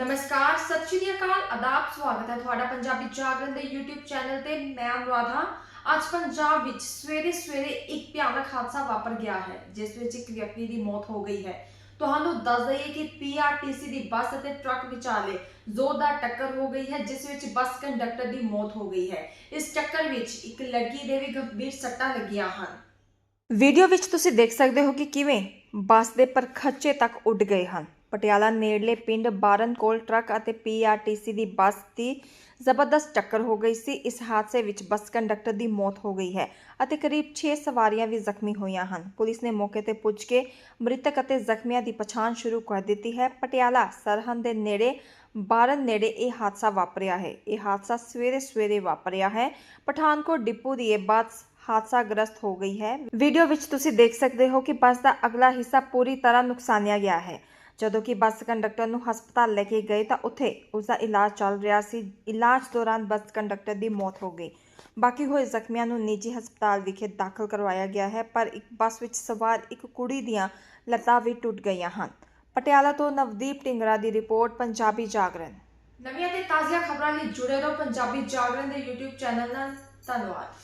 ਨਮਸਕਾਰ, ਸਤਿ ਸ਼੍ਰੀ ਅਕਾਲ ਆਦਾਬ ਸਵਾਗਤ ਹੈ ਤੁਹਾਡਾ ਪੰਜਾਬੀ ਜਾਗਰਣ ਦੇ YouTube ਚੈਨਲ ਤੇ ਮੈਂ ਅਨੁਰਾਧ ਹਾਂ ਅੱਜ ਪੰਜਾਬ ਵਿੱਚ ਸਵੇਰੇ ਸਵੇਰੇ ਇੱਕ ਭਿਆਨਕ ਹਾਦਸਾ ਵਾਪਰ ਗਿਆ ਹੈ, ਜਿਸ ਵਿੱਚ ਇੱਕ ਵਿਅਕਤੀ ਦੀ ਮੌਤ ਹੋ ਗਈ ਹੈ। ਤੁਹਾਨੂੰ ਦੱਸ ਦਈਏ ਕਿ PRTC ਦੀ ਬੱਸ ਅਤੇ ਟਰੱਕ ਵਿਚਾਲੇ ਜ਼ੋਰਦਾਰ ਟੱਕਰ ਹੋ ਗਈ ਹੈ, ਜਿਸ ਵਿੱਚ ਬੱਸ ਕੰਡਕਟਰ ਦੀ ਮੌਤ ਹੋ ਗਈ ਹੈ। ਇਸ ਟੱਕਰ ਵਿੱਚ ਇੱਕ ਲੜਕੀ ਦੇ ਵੀ ਗੰਭੀਰ ਸੱਟਾਂ ਲੱਗੀਆਂ ਹਨ। ਵੀਡੀਓ ਵਿੱਚ ਤੁਸੀਂ ਦੇਖ ਸਕਦੇ ਹੋ ਕਿ ਕਿਵੇਂ ਬੱਸ ਦੇ ਪਰਖੱਚੇ ਤੱਕ ਉੱਡ ਗਏ ਹਨ। ਪਟਿਆਲਾ ਨੇੜਲੇ ਪਿੰਡ ਬਾਰਨ ਕੋਲ ਟਰੱਕ ਅਤੇ ਪੀਆਰਟੀਸੀ ਦੀ ਬੱਸ ਦੀ ਜ਼ਬਰਦਸਤ ਟੱਕਰ ਹੋ ਗਈ ਸੀ। ਇਸ ਹਾਦਸੇ ਵਿੱਚ ਬੱਸ ਕੰਡਕਟਰ ਦੀ ਮੌਤ ਹੋ ਗਈ ਹੈ ਅਤੇ ਕਰੀਬ 6 ਸਵਾਰੀਆਂ ਵੀ ਜ਼ਖਮੀ ਹੋਈਆਂ ਹਨ। ਪੁਲਿਸ ਨੇ ਮੌਕੇ ਤੇ ਪੁੱਜ ਕੇ ਮ੍ਰਿਤਕ ਅਤੇ ਜ਼ਖਮੀਆਂ ਦੀ ਪਛਾਣ ਸ਼ੁਰੂ ਕਰ ਦਿੱਤੀ ਹੈ। ਪਟਿਆਲਾ ਸਰਹੰਦ ਦੇ ਨੇੜੇ, ਬਾਰਨ ਨੇੜੇ ਇਹ ਹਾਦਸਾ ਵਾਪਰਿਆ ਹੈ। ਇਹ ਹਾਦਸਾ ਸਵੇਰੇ ਸਵੇਰੇ ਵਾਪਰਿਆ ਹੈ। ਪਠਾਨਕੋਟ ਡਿਪੂ ਦੀ ਇਹ ਬੱਸ ਹਾਦਸਾ ਗ੍ਰਸਤ ਹੋ ਗਈ ਹੈ। ਵੀਡੀਓ ਵਿੱਚ ਤੁਸੀਂ ਦੇਖ ਸਕਦੇ ਹੋ ਕਿ ਬੱਸ ਦਾ ਅਗਲਾ ਹਿੱਸਾ ਪੂਰੀ ਤਰ੍ਹਾਂ ਨੁਕਸਾਨਿਆ ਗਿਆ ਹੈ। ਜਦੋਂ ਕਿ ਬੱਸ ਕੰਡਕਟਰ ਨੂੰ ਹਸਪਤਾਲ ਲੈ ਕੇ ਗਏ ਤਾਂ ਉੱਥੇ ਉਸ ਦਾ ਇਲਾਜ ਚੱਲ ਰਿਹਾ ਸੀ। ਇਲਾਜ ਦੌਰਾਨ ਬੱਸ ਕੰਡਕਟਰ ਦੀ ਮੌਤ ਹੋ ਗਈ। ਬਾਕੀ ਹੋਏ ਜ਼ਖਮੀਆਂ ਨੂੰ ਨਿੱਜੀ ਹਸਪਤਾਲ ਵਿਖੇ ਦਾਖਲ ਕਰਵਾਇਆ ਗਿਆ ਹੈ, ਪਰ ਇੱਕ ਬੱਸ ਵਿੱਚ ਸਵਾਰ ਇੱਕ ਕੁੜੀ ਦੀਆਂ ਲੱਤਾਂ ਵੀ ਟੁੱਟ ਗਈਆਂ ਹਨ। ਪਟਿਆਲਾ ਤੋਂ ਨਵਦੀਪ ਢਿੰਗਰਾ ਦੀ ਰਿਪੋਰਟ, ਪੰਜਾਬੀ ਜਾਗਰਣ। ਨਵੀਆਂ ਤੇ ਤਾਜ਼ੀਆਂ ਖਬਰਾਂ ਲਈ ਜੁੜੇ ਰਹੋ ਪੰਜਾਬੀ ਜਾਗਰਣ ਦੇ YouTube ਚੈਨਲ ਨਾਲ। ਧੰਨਵਾਦ।